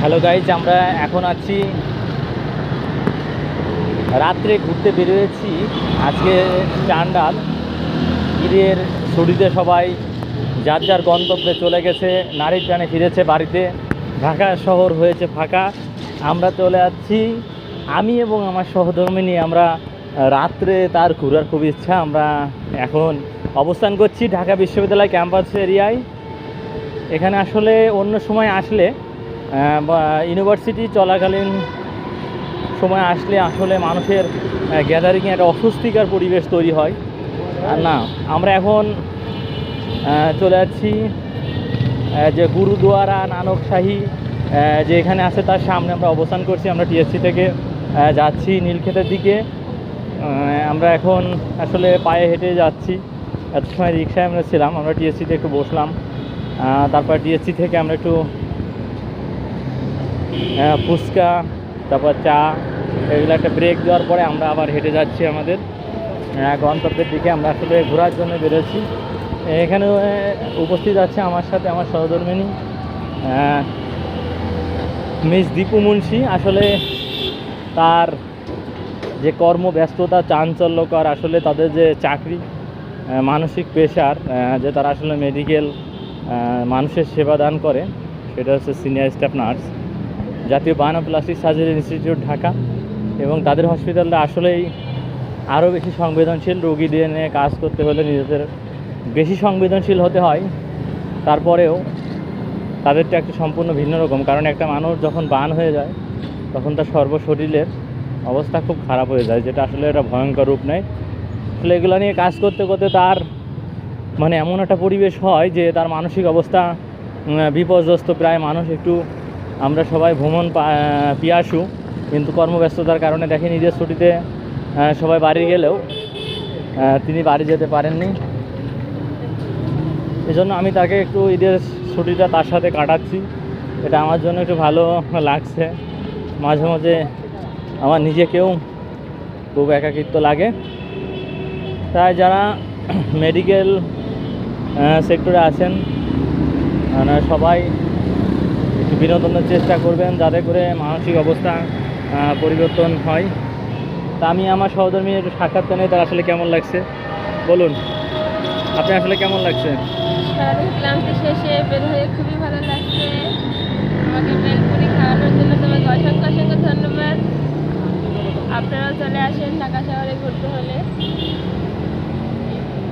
Hello guys আমরা এখন আছি রাত্রে ঘুরতে বেরিয়েছি। আজকে চান্ডাল। ঈদের ছুটিতে সবাই যার যার গন্তব্যে চলে গেছে নারীর টানে ফিরেছে বাড়িতে। ঢাকা শহর হয়েছে ফাঁকা। আমরা চলে যাচ্ছি। আমি এবং আমার সহধর্মিনী, আমরা রাত্রে তার ঘুরার খুব ইচ্ছা। আমরা এখন অবস্থান করছি ঢাকা বিশ্ববিদ্যালয় ক্যাম্পাস এরিয়ায়। এখানে আসলে অন্য সময় আসলে ইউনিভার্সিটি চলাকালীন সময় আসলে আসলে মানুষের গ্যাদারিংয়ে একটা অস্বস্তিকর পরিবেশ তৈরি হয়। আর না, আমরা এখন চলে যাচ্ছি যে গুরুদুয়ারা নানকশাহী যে এখানে আছে তার সামনে আমরা অবস্থান করছি, আমরা টিএসসি থেকে যাচ্ছি নীলক্ষেতের দিকে। আমরা এখন আসলে পায়ে হেঁটে যাচ্ছি। এত সময় রিক্সায় আমরা ছিলাম, আমরা টিএসসিতে একটু বসলাম। তারপর টিএসসি থেকে আমরা একটু ফুচকা, তারপর চা, এগুলো একটা ব্রেক দেওয়ার পরে আমরা আবার হেঁটে যাচ্ছি আমাদের। গন্তব্যের দিকে আমরা আসলে ঘোরার জন্য বেরোচ্ছি। এখানে উপস্থিত আছে আমার সাথে আমার সহধর্মিনী মিস দীপু মুন্সি। আসলে তার যে কর্মব্যস্ততা, চাঞ্চল্যকর, আসলে তাদের যে চাকরি মানসিক পেশার যে তারা আসলে মেডিকেল মানুষের সেবা দান করে, সেটা হচ্ছে সিনিয়র স্টাফ নার্স জাতীয় বায়না প্লাস্টিক সার্জারি ইনস্টিটিউট ঢাকা এবং তাদের হসপিটালটা আসলেই আরও বেশি সংবেদনশীল রোগীদের নিয়ে কাজ করতে হলে নিজেদের বেশি সংবেদনশীল হতে হয়। তারপরেও তাদেরটা একটা সম্পূর্ণ ভিন্ন রকম, কারণ একটা মানুষ যখন বান হয়ে যায়, তখন তার সর্বশরীরের অবস্থা খুব খারাপ হয়ে যায়, যেটা আসলে একটা ভয়ঙ্কর রূপ নেয়। আসলে এগুলো নিয়ে কাজ করতে করতে তার মানে এমন একটা পরিবেশ হয় যে তার মানসিক অবস্থা বিপর্যস্ত, প্রায় মানুষ একটু আমরা সবাই ভ্রমণ পিয়াসু, কিন্তু কর্মব্যস্ততার কারণে দেখে নিজের ছুটিতে সবাই বাড়ি গেলেও তিনি বাড়ি যেতে পারেননি। এজন্য আমি তাকে একটু ঈদের ছুটিটা তার সাথে কাটাচ্ছি। এটা আমার জন্য একটু ভালো লাগছে। মাঝে মাঝে আমার নিজেকেও খুব একাকিত্ব লাগে। তাই যারা মেডিকেল সেক্টরে আছেন সবাই একটু বিনোদনের চেষ্টা করবেন যাতে করে মানসিক অবস্থা পরিবর্তন হয়। তা আমি আমার সহধর্মী একটু সাক্ষাৎকার নেই তার আসলে কেমন লাগছে? বলুন, আপনি আসলে কেমন লাগছে? ক্লান্তি শেষে বের হয়ে খুবই ভালো লাগছে। খাওয়ানোর জন্য তোমাকে চলে আসেন ঢাকা শহরে ঘুরতে হলে।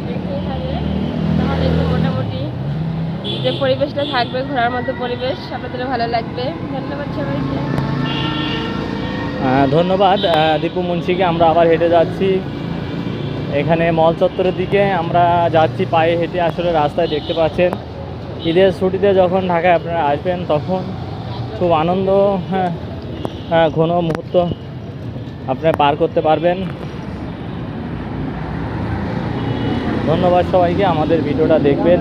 দেখতেই হবে তাহলে যে পরিবেশটা থাকবে ঘোরার মতো পরিবেশ আপনাদের ভালো লাগবে। ধন্যবাদ সবাইকে। ধন্যবাদ। দীপু মুন্সিকে আমরা আবার হেঁটে যাচ্ছি। এখানে মল চত্বরের দিকে আমরা যাচ্ছি পায়ে হেঁটে আসলে রাস্তায় দেখতে পাচ্ছেন। ঈদের ছুটিতে যখন ঢাকায় আপনারা আসবেন তখন খুব আনন্দ হ্যাঁ হ্যাঁ, ঘন মুহূর্ত আপনারা পার করতে পারবেন। ধন্যবাদ সবাইকে আমাদের ভিডিওটা দেখবেন।